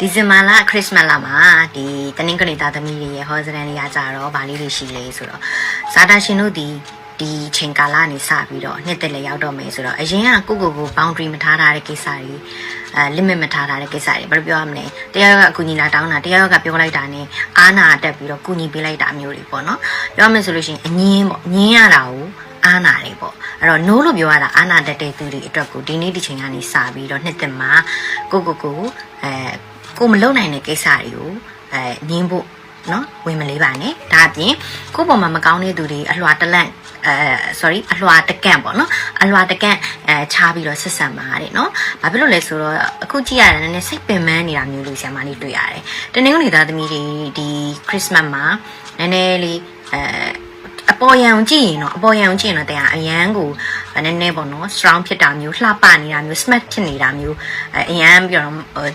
ဒီဇင်ဘာလခရစ်စမတ်လမှာဒီတနင်္ဂနွေသားသမီးတွေရဲ့ဟောစရန်တွေကကြတော့ဗာလေးတွေရှိလေဆိုတော့ဇာတာရှင်တို့ဒီဒီချိန်ကာလနေစပြီးတော့နှစ်သက်လည်းရောက်တော့မယ်ဆိုတော့အရင်ကကိုကိုကို boundary မထားထားတဲ့ကိစ္စတွေအဲ limit မထားထားတဲ့ကိစ္စတွေဘယ်လိုပြောရမလဲတရားရောကအကူညီလာတောင်းတာတရားရောကပြောလိုက်တာနဲ့အာနာတက်ပြီးတော့ကူညီပေးလိုက်တာမျိုးတွေပေါ့နော်ပြောမယ်ဆိုလို့ရှိရင်အငင်းပေါ့ငင်းရတာကိုအာနာတွေပေါ့အဲ့တော့ no လို့ပြောရတာအာနာတက်တဲ့သူတွေအတွက်ကိုဒီနေ့ဒီချိန်ကနေစပြီးတော့နှစ်သက်မှာကိုကိုကိုအဲ ကိုမလုံနိုင်တဲ့ကိစ္စတွေကိုအဲငင်းဖို့နော်ဝင်မလေးပါနဲ့ဒါအပြင်ကိုယ့်ပေါ်မှာမကောင်းတဲ့သူတွေအလွှာတလန့်အဲ sorry အလွှာတကန့်ပေါ့နော်အလွှာတကန့်အဲချားပြီးတော့ဆက်ဆံပါတဲ့နော်ဘာဖြစ်လို့လဲဆိုတော့အခုကြည့်ရတယ်နည်းနည်းစိတ်ပင်ပန်းနေတာမျိုးလို့ဆရာမလေးတွေ့ရတယ်တနင်္ဂနွေသားသမီးတွေဒီခရစ်စမတ်မှာနည်းနည်းလေးအဲအပေါ်ယံကြည့်ရင်တော့အပေါ်ယံကြည့်ရင်တော့တရားအရန်ကို နည်းနည်းပေါ့နော် strong ဖြစ်တာမျိုးလှပနေတာမျိုး smart ဖြစ်နေတာမျိုးအဲအရန်ပြီး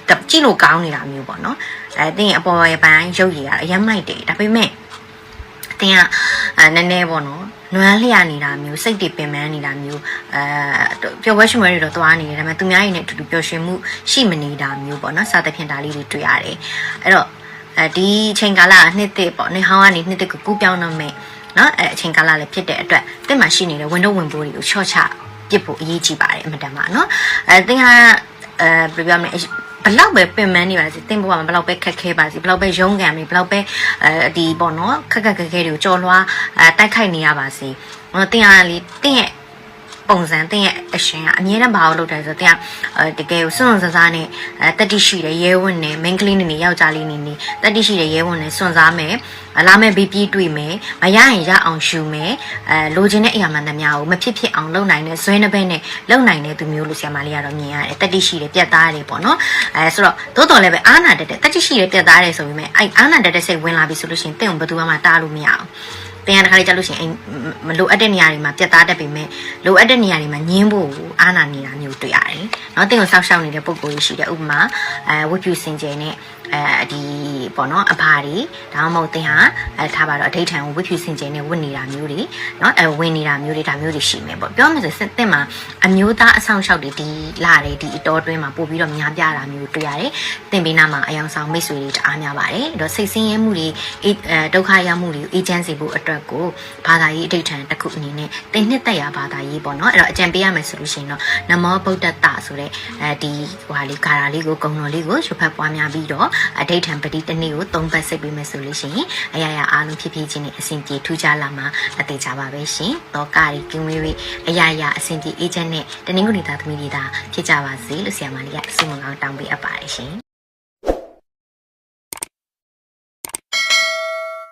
တော့ကြည့်လို့ကောင်းနေတာမျိုးပေါ့နော်အဲတင်းရင်အပေါ်ယံပိုင်းရုပ်ရည်ရအရန်မိုက်တယ်ဒါပေမဲ့တင်းကအဲနည်းနည်းပေါ့နော်နွမ်းလျာနေတာမျိုးစိတ်တွေပင်ပန်းနေတာမျိုးအဲပျော်ပွဲရွှင်ပွဲတွေတော့သွားနေတယ်ဒါပေမဲ့သူများရဲ့နဲ့အတူတူပျော်ရွှင်မှုရှိမနေတာမျိုးပေါ့နော်စသဖြင့်ဒါလေးတွေတွေ့ရတယ်အဲ့တော့အဲဒီချိန်ကာလကနှစ်သက်ပေါ့နေဟောင်းကနေနှစ်သက်ကိုကူးပြောင်းတော့မယ် နော်အဲအချိန်ကာလလည်းဖြစ်တဲ့အတွက်တင့်မှာရှိနေတဲ့ဝန်တော့ဝင်ပိုးတွေကိုချော့ချပစ်ဖို့အရေးကြီးပါတယ်အမှန်တမ်းပါနော်အဲတင်ကအဲဘယ်လိုပြောမလဲဘလောက်ပဲပင်ပန်းနေပါစေတင်းဘဝမှာဘလောက်ပဲခက်ခဲပါစေဘလောက်ပဲရုန်းကန်နေဘလောက်ပဲအဲဒီပေါ့နော်ခက်ခက်ခဲခဲတွေကိုကြော်လွှားအဲတိုက်ခိုက်နေရပါစေဟိုတင်းအားလေးတင်းရဲ့ ပုံစံတင်းရဲ့အရှင်ကအမြဲတမ်းဘာလို့လုပ်တယ်ဆိုတော့တင်းကအဲတကယ်ကိုစွန့်စွန့်စားစားနဲ့အဲတက်တိရှိတယ်ရဲဝင့်နဲ့ main ကလေးနေနေယောက်ျားလေးနေနေတက်တိရှိတယ်ရဲဝင့်နဲ့စွန့်စားမယ်လာမဲ့ဘေးပြေးတွေ့မယ်မရရင်ရအောင်ရှူမယ်အဲလိုချင်တဲ့အရာမှန်သမျှကိုမဖြစ်ဖြစ်အောင်လုပ်နိုင်တဲ့ဇွဲနှဘက်နဲ့လုပ်နိုင်တဲ့သူမျိုးလို့ဆရာမလေးကတော့မြင်ရတယ်တက်တိရှိတယ်ပြတ်သားတယ်ပေါ့နော်အဲဆိုတော့သို့တော်လည်းပဲအာနာတက်တဲ့တက်တိရှိတယ်ပြတ်သားတယ်ဆိုပေမဲ့အဲအာနာတက်တဲ့စိတ်ဝင်လာပြီဆိုလို့ရှိရင်တင့်ကိုဘယ်သူမှတားလို့မရအောင် တင်ရတဲ့ခါလေးကြာလို့ရှိရင်မလိုအပ်တဲ့နေရာတွေမှာပြတ်သားတတ်ပေမဲ့လိုအပ်တဲ့နေရာတွေမှာညင်းဖို့အာနာနေတာမျိုးတွေ့ရတယ်။နော်တင်ကိုစောက်ရှောက်နေတဲ့ပုံကိုရှိတယ်ဥပမာအဲဝတ်ပြူစင်ကြယ်နဲ့ အဲဒီပေါ့နော်အဖာတွေဒါမှမဟုတ်တင်ဟာအဲထားပါတော့အဋိဌံကိုဝတ်ဖြူစင်ကြယ်နဲ့ဝတ်နေတာမျိုးတွေနော်အဲဝင်နေတာမျိုးတွေဒါမျိုးတွေရှိမယ်ပေါ့ပြောမှဆိုစစ်တင်မှာအမျိုးသားအဆောင်ရှောက်တွေဒီလာတယ်ဒီအတော်တွင်းမှာပို့ပြီးတော့များပြားတာမျိုးတွေ့ရတယ်တင်ပေးနာမှာအယောင်ဆောင်မိတ်ဆွေတွေတအားများပါတယ်အဲ့တော့စိတ်ဆင်းရဲမှုတွေအဲဒုက္ခရောက်မှုတွေကိုအေဂျင့်စီဖို့အတွက်ကိုဘာသာရေးအဋိဌံတစ်ခုအနေနဲ့တင်နှစ်သက်ရဘာသာရေးပေါ့နော်အဲ့တော့အကြံပေးရမယ်ဆိုလို့ရှိရင်တော့နမောဗုဒ္ဓတဆိုတဲ့အဲဒီဟိုဟာလေးဂါရာလေးကိုဂုံတော်လေးကိုရွတ်ဖတ်ပွားများပြီးတော့အဋိဌံပတိတစ်နေ့ကို၃ပတ်စိတ်ပေးမယ်ဆိုလို့ရှိရင်အရာရာအားလုံးဖြစ်ဖြစ်ချင်းနဲ့အဆင်ပြေထူးခြားလာမှာအသေးချပါပဲရှင်။တော့ကာရီကင်းဝေးဝေးအရာရာအဆင်ပြေအေဂျင့်နဲ့တနင်္ဂနွေသားသမီးတွေသာဖြစ်ကြပါစေလို့ဆရာမလေးကဆုမကောင်းတောင်းပေးအပ်ပါတယ်ရှင်။